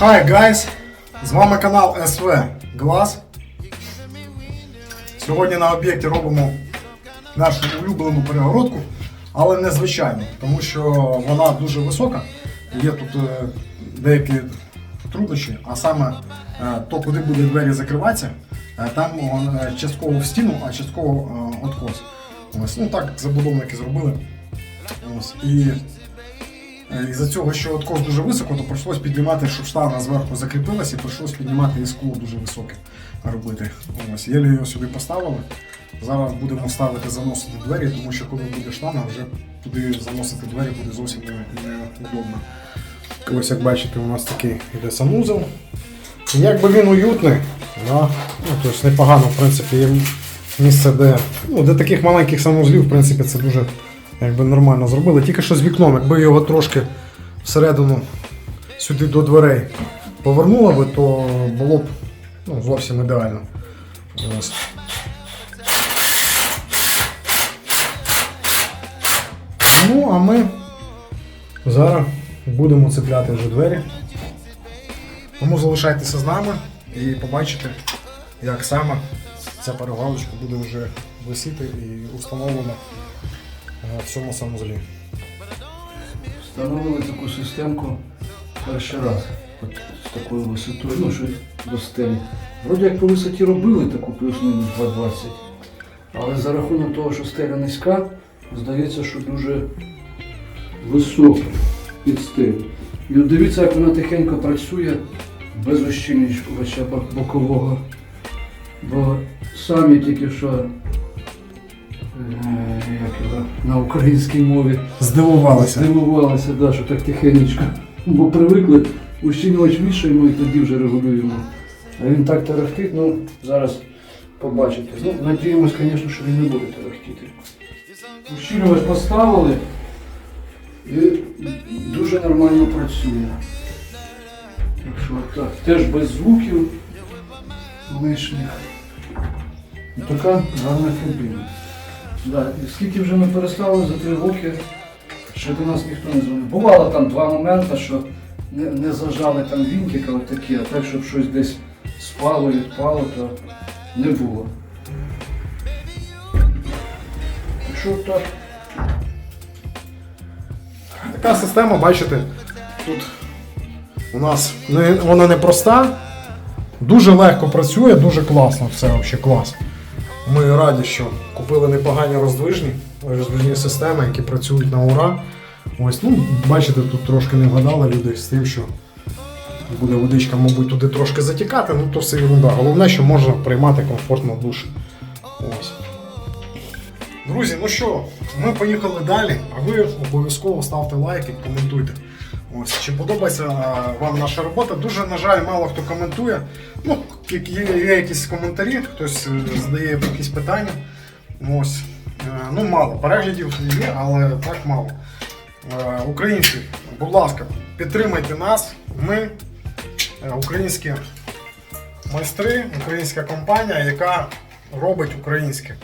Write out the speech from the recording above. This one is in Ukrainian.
Hi guys! З вами канал СВ Глаз. Сьогодні на об'єкті робимо нашу улюблену перегородку, але не звичайну, тому що вона дуже висока. Є тут е, деякі труднощі, а саме е, то, куди буде двері закриватися, е, там частково в стіну, а частково откос. Ось, ну так забудовники зробили. Ось, і Із-за цього, що откос дуже високо, то прийшлось піднімати, щоб штана зверху закріпилась, і прийшлось піднімати і скло дуже високе робити. Ось, єлі його сюди поставили. Зараз будемо ставити заносити двері, тому що коли буде штана, вже туди заносити двері буде зовсім не- неудобно. Ось як бачите, у нас такий іде санузел. Якби він уютний, да? ну, тобто непогано, в принципі, є місце, де, ну, де таких маленьких санузлів, в принципі, це дуже якби нормально зробили. Тільки що з вікном, якби його трошки всередину сюди до дверей повернуло би, то було б ну, зовсім ідеально. Ну, а ми зараз будемо цепляти вже двері. Тому залишайтеся з нами і побачите, як саме ця перегалочка буде вже висіти і установлена е, в цьому санузлі. Встановили таку системку перший раз от, з такою висотою, ну що до стелі. Вроді як по висоті робили таку плюс-мінус 2,20, але за рахунок того, що стеля низька, здається, що дуже висока під стелю. І от дивіться, як вона тихенько працює без ощільнювача бок- бокового. Бо самі тільки що на українській мові Здивувалися. Здивувалися, да, що так тихенечко. Бо привикли, ущільнювач вішаємо і тоді вже регулюємо. А він так тарахтить, ну зараз побачите. Ну, надіємось, звісно, що він не буде тарахтіти. Ущільнювач поставили і дуже нормально працює. Так що так, теж без звуків лишніх. Така гарна кабіна. Да, і скільки вже ми перестали за три роки, ще до нас ніхто не дзвонив. Бувало там два моменти, що не, не зажали там вінтика отакі, а так, щоб щось десь спало, відпало, то не було. Так що так. Така система, бачите, тут у нас не, вона не проста, дуже легко працює, дуже класно, все взагалі клас. Ми раді, що купили непогані роздвижні, роздвижні системи, які працюють на ура. Ось, ну, бачите, тут трошки не вгадали люди з тим, що буде водичка, мабуть, туди трошки затікати, ну то все ерунда. Головне, що можна приймати комфортно душ. Ось. Друзі, ну що, ми поїхали далі, а ви обов'язково ставте лайки, коментуйте. Ось, чи подобається вам наша робота? Дуже, на жаль, мало хто коментує. Ну, є, є, якісь коментарі, хтось е, задає якісь питання. Ось. Е, Ну, мало. Переглядів є, але так мало. Е, Українці, будь ласка, підтримайте нас. Ми е, українські майстри, українська компанія, яка робить українське.